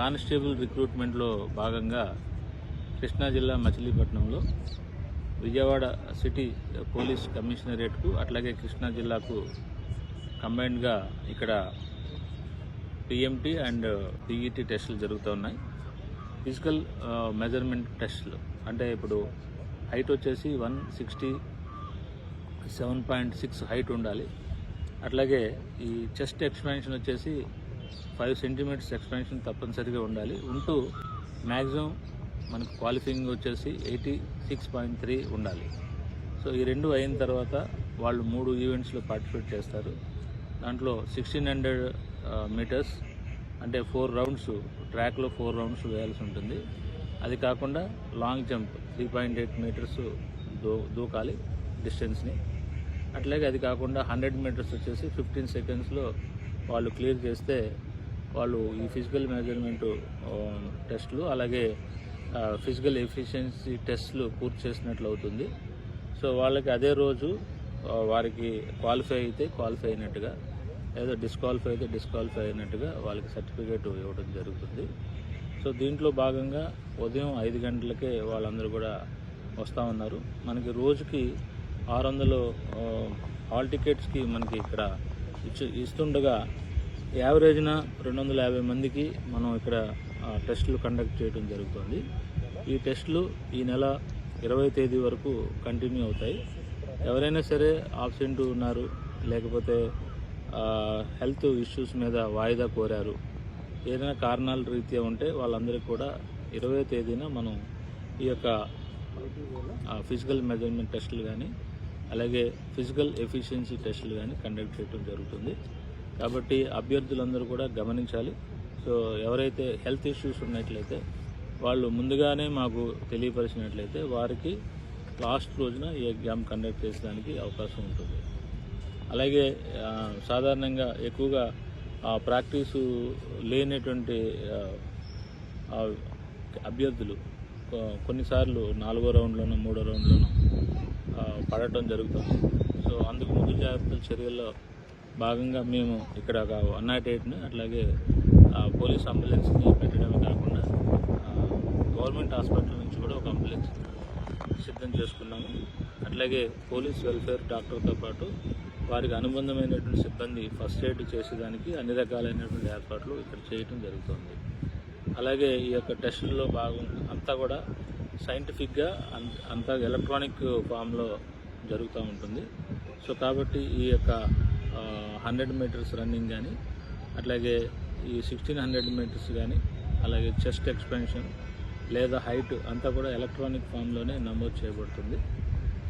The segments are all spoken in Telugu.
కానిస్టేబుల్ రిక్రూట్మెంట్లో భాగంగా కృష్ణా జిల్లా మచిలీపట్నంలో విజయవాడ సిటీ పోలీస్ కమిషనరేట్కు అట్లాగే కృష్ణా జిల్లాకు కంబైన్డ్గా ఇక్కడ పిఎంటీ అండ్ పిఈటీ టెస్టులు జరుగుతూ ఉన్నాయి. ఫిజికల్ మెజర్మెంట్ టెస్టులు. అంటే ఇప్పుడు హైట్ వచ్చేసి one sixty seven point six height ఉండాలి. అట్లాగే ఈ చెస్ట్ ఎక్స్పాన్షన్ వచ్చేసి ఫైవ్ సెంటీమీటర్స్ ఎక్స్పాన్షన్ తప్పనిసరిగా ఉండాలి. ఉంటూ మ్యాక్సిమం మనకు క్వాలిఫైయింగ్ వచ్చేసి ఎయిటీ సిక్స్ పాయింట్ త్రీ ఉండాలి. సో ఈ రెండు అయిన తర్వాత వాళ్ళు మూడు ఈవెంట్స్లో పార్టిసిపేట్ చేస్తారు. దాంట్లో సిక్స్టీన్ హండ్రెడ్ మీటర్స్ అంటే ఫోర్ రౌండ్స్ ట్రాక్లో ఫోర్ రౌండ్స్ వేయాల్సి ఉంటుంది. అది కాకుండా long jump three point eight metres దూ దూకాలి డిస్టెన్స్ని. అట్లాగే అది కాకుండా హండ్రెడ్ మీటర్స్ వచ్చేసి ఫిఫ్టీన్ సెకండ్స్లో వాళ్ళు క్లియర్ చేస్తే వాళ్ళు ఈ ఫిజికల్ మెజర్మెంట్ టెస్ట్లు అలాగే ఫిజికల్ ఎఫిషియన్సీ టెస్ట్లు పూర్తి చేసినట్లు అవుతుంది. సో వాళ్ళకి అదే రోజు వారికి క్వాలిఫై అయితే క్వాలిఫై అయినట్టుగా ఏదో డిస్క్వాలిఫై అయితే డిస్క్వాలిఫై అయినట్టుగా వాళ్ళకి సర్టిఫికేట్ ఇవ్వడం జరుగుతుంది. సో దీంట్లో భాగంగా ఉదయం ఐదు గంటలకే వాళ్ళందరూ కూడా వస్తూ ఉన్నారు. మనకి రోజుకి ఆరు వందలు హాల్ టికెట్స్కి మనకి ఇక్కడ ఇచ్చు ఇస్తుండగా యావరేజ్న రెండు వందల యాభై మందికి మనం ఇక్కడ టెస్టులు కండక్ట్ చేయడం జరుగుతుంది. ఈ టెస్టులు ఈ నెల ఇరవై తేదీ వరకు కంటిన్యూ అవుతాయి. ఎవరైనా సరే ఆబ్సెంట్ ఉన్నారు లేకపోతే హెల్త్ ఇష్యూస్ మీద వాయిదా కోరారు ఏదైనా కారణాల రీత్యా ఉంటే వాళ్ళందరికీ కూడా ఇరవై తేదీన మనం ఈ యొక్క ఫిజికల్ మెజర్మెంట్ టెస్టులు కానీ అలాగే ఫిజికల్ ఎఫిషియన్సీ టెస్టులు కానీ కండక్ట్ చేయడం జరుగుతుంది. కాబట్టి అభ్యర్థులందరూ కూడా గమనించాలి. సో ఎవరైతే హెల్త్ ఇష్యూస్ ఉన్నట్లయితే వాళ్ళు ముందుగానే మాకు తెలియపరిచినట్లయితే వారికి లాస్ట్ రోజున ఈ ఎగ్జామ్ కండక్ట్ చేసడానికి అవకాశం ఉంటుంది. అలాగే సాధారణంగా ఎక్కువగా ఆ, ప్రాక్టీసు లేనటువంటి అభ్యర్థులు కొన్నిసార్లు నాలుగో రౌండ్లోనూ మూడో రౌండ్లోనూ పడటం జరుగుతుంది. సో అందుకు ముందు జాగ్రత్తల చర్యల్లో భాగంగా మేము ఇక్కడ ఒక వన్ నాట్ ఎయిట్ని అట్లాగే పోలీస్ అంబులెన్స్ని పెట్టడమే కాకుండా గవర్నమెంట్ హాస్పిటల్ నుంచి కూడా ఒక అంబులెన్స్ సిద్ధం చేసుకున్నాము. అట్లాగే పోలీస్ వెల్ఫేర్ డాక్టర్తో పాటు వారికి అనుబంధమైనటువంటి సిబ్బంది ఫస్ట్ ఎయిడ్ చేసేదానికి అన్ని రకాలైనటువంటి ఏర్పాట్లు ఇక్కడ చేయటం జరుగుతుంది. అలాగే ఈ యొక్క టెస్టుల్లో భాగం అంతా కూడా సైంటిఫిక్గా అంత అంతా ఎలక్ట్రానిక్ ఫామ్లో జరుగుతూ ఉంటుంది. సో కాబట్టి ఈ యొక్క హండ్రెడ్ మీటర్స్ రన్నింగ్ కానీ అట్లాగే ఈ సిక్స్టీన్ హండ్రెడ్ మీటర్స్ కానీ అలాగే చెస్ట్ ఎక్స్పెన్షన్ లేదా హైట్ అంతా కూడా ఎలక్ట్రానిక్ ఫామ్లోనే నమోదు చేయబడుతుంది.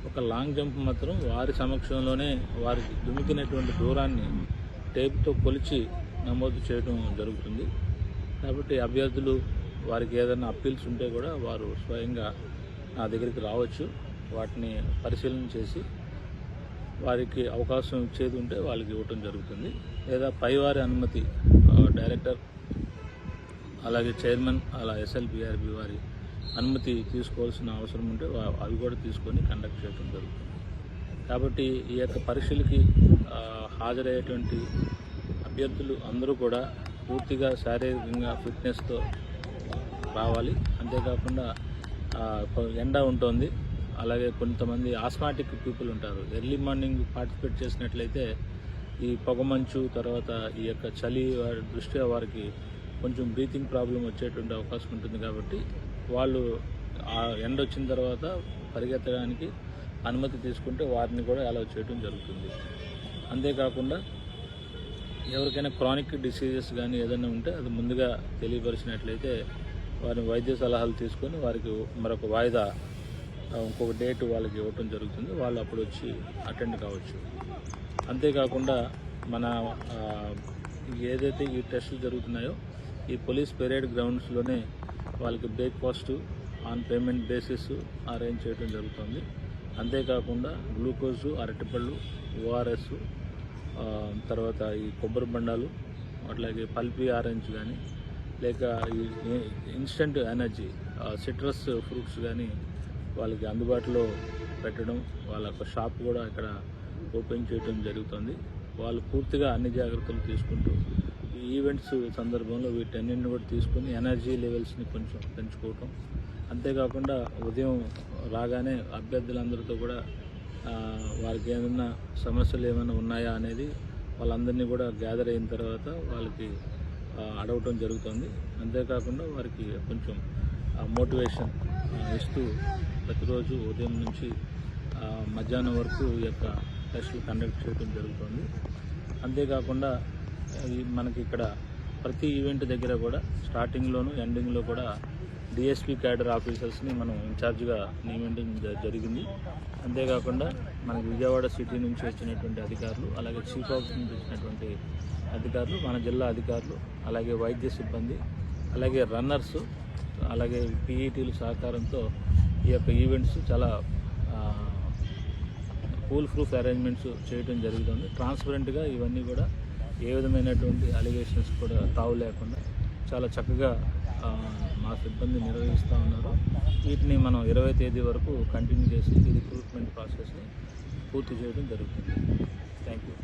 ఒక లాంగ్ జంప్ మాత్రం వారి సమక్షంలోనే వారికి దుమికినటువంటి దూరాన్ని టేప్తో కొలిచి నమోదు చేయడం జరుగుతుంది. కాబట్టి అభ్యర్థులు వారికి ఏదైనా అప్పీల్స్ ఉంటే కూడా వారు స్వయంగా నా దగ్గరికి రావచ్చు. వాటిని పరిశీలన చేసి వారికి అవకాశం ఇచ్చేది ఉంటే వాళ్ళకి ఇవ్వటం జరుగుతుంది. లేదా పైవారి అనుమతి డైరెక్టర్ అలాగే చైర్మన్ అలా ఎస్ఎల్బిఆర్బి వారి అనుమతి తీసుకోవాల్సిన అవసరం ఉంటే అవి కూడా తీసుకొని కండక్ట్ చేయడం జరుగుతుంది. కాబట్టి ఈ యొక్క పరీక్షలకి హాజరయ్యేటువంటి అభ్యర్థులు అందరూ కూడా పూర్తిగా శారీరకంగా ఫిట్నెస్తో రావాలి. అంతేకాకుండా ఎండ ఉంటుంది. అలాగే కొంతమంది ఆస్మాటిక్ పీపుల్ ఉంటారు. ఎర్లీ మార్నింగ్ పార్టిసిపేట్ చేసినట్లయితే ఈ పొగమంచు తర్వాత ఈ యొక్క చలి వారి దృష్ట్యా వారికి కొంచెం బ్రీతింగ్ ప్రాబ్లం వచ్చేటువంటి అవకాశం ఉంటుంది కాబట్టి వాళ్ళు ఆ ఎండ వచ్చిన తర్వాత పరిగెత్తడానికి అనుమతి తీసుకుంటే వారిని కూడా అలౌ చేయడం జరుగుతుంది. అంతేకాకుండా ఎవరికైనా క్రానిక్ డిసీజెస్ కానీ ఏదైనా ఉంటే అది ముందుగా తెలియపరిచినట్లయితే వారి వైద్య సలహాలు తీసుకొని వారికి మరొక వాయిదా ఇంకొక డేట్ వాళ్ళకి ఇవ్వటం జరుగుతుంది. వాళ్ళు అప్పుడు వచ్చి అటెండ్ కావచ్చు. అంతేకాకుండా మన ఏదైతే ఈ టెస్టులు జరుగుతున్నాయో ఈ పోలీస్ పెరేడ్ గ్రౌండ్స్లోనే వాళ్ళకి breakfast on payment basis arrange చేయడం జరుగుతుంది. అంతేకాకుండా గ్లూకోజు అరటిపళ్ళు ఓఆర్ఎస్ తర్వాత ఈ కొబ్బరి బండాలు అట్లాగే పల్పీ ఆరెంజ్ కానీ లేక ఈ ఇన్స్టంట్ ఎనర్జీ సిట్రస్ ఫ్రూట్స్ కానీ వాళ్ళకి అందుబాటులో పెట్టడం వాళ్ళ యొక్క షాప్ కూడా ఇక్కడ ఓపెన్ చేయడం జరుగుతుంది. వాళ్ళు పూర్తిగా అన్ని జాగ్రత్తలు తీసుకుంటూ ఈ ఈవెంట్స్ సందర్భంలో వీటన్నింటిని కూడా తీసుకొని ఎనర్జీ లెవెల్స్ని కొంచెం పెంచుకోవటం. అంతేకాకుండా ఉదయం రాగానే అభ్యర్థులందరితో కూడా వారికి ఏమైనా సమస్యలు ఏమైనా ఉన్నాయా అనేది వాళ్ళందరినీ కూడా గ్యాదర్ అయిన తర్వాత వాళ్ళకి అడగటం జరుగుతుంది. అంతేకాకుండా వారికి కొంచెం మోటివేషన్ ఇస్తూ ప్రతిరోజు ఉదయం నుంచి మధ్యాహ్నం వరకు ఈ యొక్క టెస్టులు కండక్ట్ చేయడం జరుగుతుంది. అంతేకాకుండా ఈ మనకి ఇక్కడ ప్రతి ఈవెంట్ దగ్గర కూడా స్టార్టింగ్లోను ఎండింగ్లో కూడా డిఎస్పీ క్యాడర్ ఆఫీసర్స్ని మనం ఇన్ఛార్జ్గా నియమించడం జరిగింది. అంతేకాకుండా మనకి విజయవాడ సిటీ నుంచి వచ్చినటువంటి అధికారులు అలాగే చీఫ్ ఆఫీస్ నుంచి వచ్చినటువంటి అధికారులు మన జిల్లా అధికారులు అలాగే వైద్య సిబ్బంది అలాగే రన్నర్స్ అలాగే పీఈటీల సహకారంతో ఈ యొక్క ఈవెంట్స్ చాలా కూల్ ప్రూఫ్ అరేంజ్మెంట్స్ చేయడం జరుగుతుంది. ట్రాన్స్పరెంట్గా ఇవన్నీ కూడా ఏ విధమైనటువంటి అలిగేషన్స్ కూడా తావు లేకుండా చాలా చక్కగా మా సిబ్బంది నిర్వహిస్తూ ఉన్నారు. వీటిని మనం ఇరవై తేదీ వరకు కంటిన్యూ చేసి ఈ రిక్రూట్మెంట్ ప్రాసెస్ని పూర్తి చేయడం జరుగుతుంది. Thank you